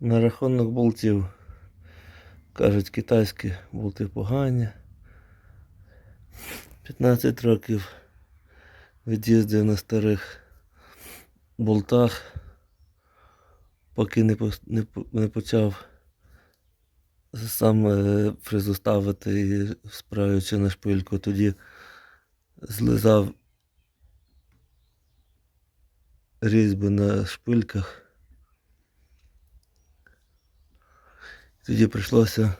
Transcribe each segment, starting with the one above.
На рахунок болтів. Кажуть, китайські болти погані. 15 років від'їздив на старих болтах, поки не, не, не почав сам е, фрезу ставити і справився на шпильку, тоді злизав різьби на шпильках. Тоді прийшлося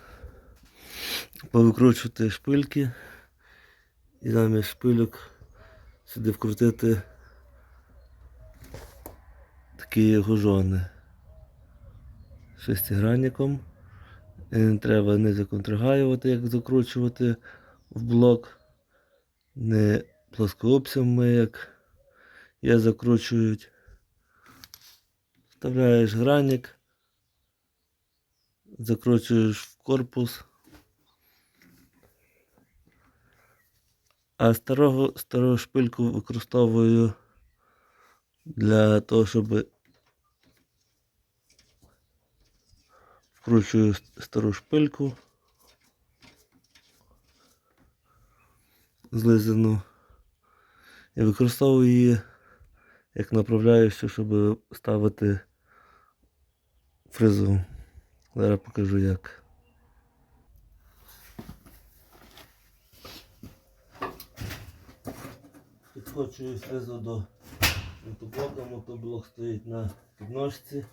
повикручувати шпильки і замість шпильок сюди вкрутити такі гужони шестигранником. Не треба не законтрагаювати, як закручувати в блок, не плоскоопсями, як я закручують. Вставляєш гранник, закручуєш в корпус. А старого, стару шпильку використовую для того, щоб вкручую стару шпильку злизану і використовую її як направляючу, щоб ставити фрезу. Зараз покажу як. Підкочую фрезу до мотоблока, мотоблок стоїть на підножці.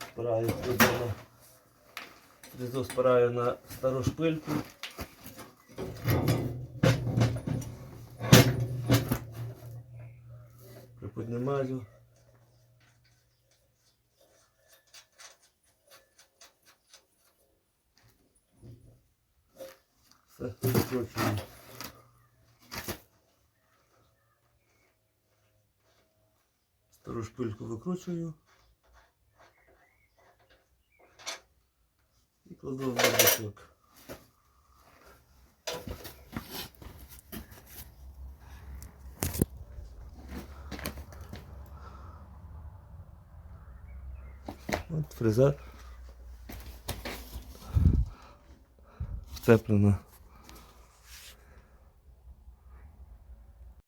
Спираю фрезу на фрезу спираю на стару шпильку. Приподнимаю. Все, викручую. Стару шпильку викручую. І кладу в бардачок. От фреза вцеплена